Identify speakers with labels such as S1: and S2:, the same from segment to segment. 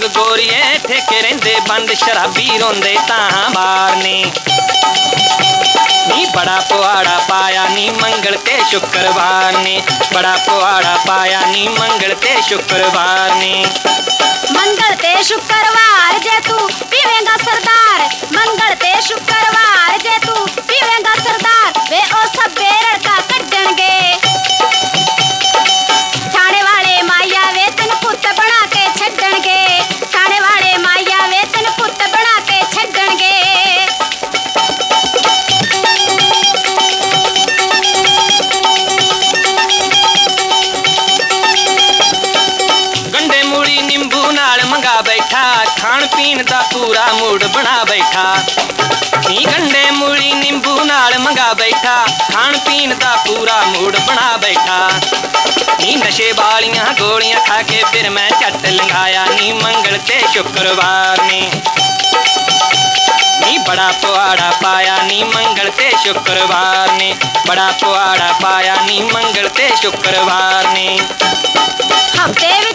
S1: ਕੇ ਗੋਰੀਏ, ਠੇਕੇ ਰਹਿੰਦੇ ਬੰਦ, ਸ਼ਰਾਬੀ ਰੋਂਦੇ ਤਾਂ ਬਾਰ ਨੇ। ਨੀ ਬੜਾ ਪੁਆੜਾ ਪਾਇਆ, ਨੀ ਮੰਗਲ ਤੇ ਸ਼ੁੱਕਰਵਾਰ ਨੇ। ਬੜਾ ਪੁਆੜਾ ਪਾਇਆ, ਨੀ ਮੰਗਲ ਤੇ ਸ਼ੁੱਕਰਵਾਰ ਨੇ।
S2: ਮੰਗਲ ਤੇ ਸ਼ੁੱਕਰਵਾਰ ਜੇ ਤੂੰ ਪੀਵੇਂਗਾ ਸਰਦਾਰ, ਮੰਗਲ ਤੇ ਸ਼ੁੱਕਰਵਾਰ
S1: बना बैठा खान पीन का पूरा मूड बना बैठा। ही गंडे मूली नींबू नाल मंगा बैठा खान पीन का पूरा मूड बना बैठा। ही नशे वालिया गोलियाँ खा के फिर मैं झट लंघाया नी मंगल ते शुक्रवार ने। बड़ा पुआड़ा पाया नी मंगल ते शुक्रवार ने। बड़ा पुआड़ा पाया नी मंगल ते शुक्रवार
S2: ने। हफ़्ते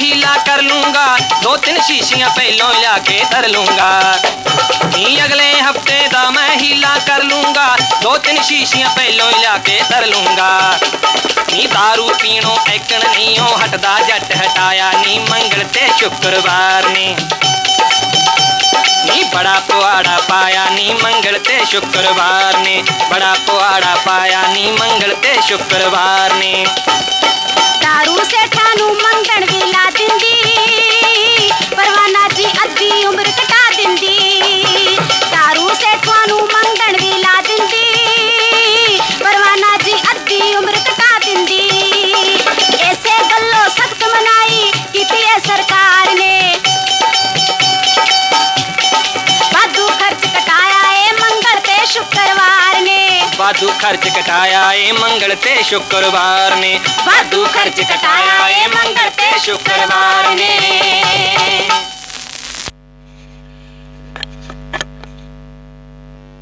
S2: ਦਾ
S1: ਮੈਂ ਹੀਲਾ ਕਰ ਲੂੰਗਾ ਦੋ ਤਿੰਨ ਸ਼ੀਸ਼ੀਆਂ ਪਹਿਲੋਂ ਲਿਆ ਕੇ ਧਰ ਲੂੰਗਾ ਨੀ ਅਗਲੇ ਹਫਤੇ ਦਾ ਮੈਂ ਹੀਲਾ ਕਰ ਲੂੰਗਾ ਦੋ ਤਿੰਨ ਸ਼ੀਸ਼ੀਆਂ ਪਹਿਲੋਂ ਲਿਆ ਕੇ ਧਰ ਲੂੰਗਾ ਨੀ दारू ਪੀਣੋਂ ਐਕਣ ਨਹੀਂ ਉਹ ਹਟਦਾ ਜੱਟ ਹਟਾਇਆ ਨੀ ਮੰਗਲ ਤੇ ਸ਼ੁੱਕਰਵਾਰ ਨੇ ਨੀ ਬੜਾ ਪੁਆੜਾ ਪਾਇਆ ਨੀ ਮੰਗਲ ਤੇ ਸ਼ੁੱਕਰਵਾਰ ਨੇ ਬੜਾ ਪੁਆੜਾ ਪਾਇਆ ਨੀ ਮੰਗਲ ਤੇ ਸ਼ੁੱਕਰਵਾਰ ਨੇ
S2: दारू से ठानू मंगण विला दिंदी
S1: वादू खर्च कटाया ए मंगल ते शुक्रवार ने।
S2: वादू खर्च कटाया ए मंगल ते शुक्रवार ने।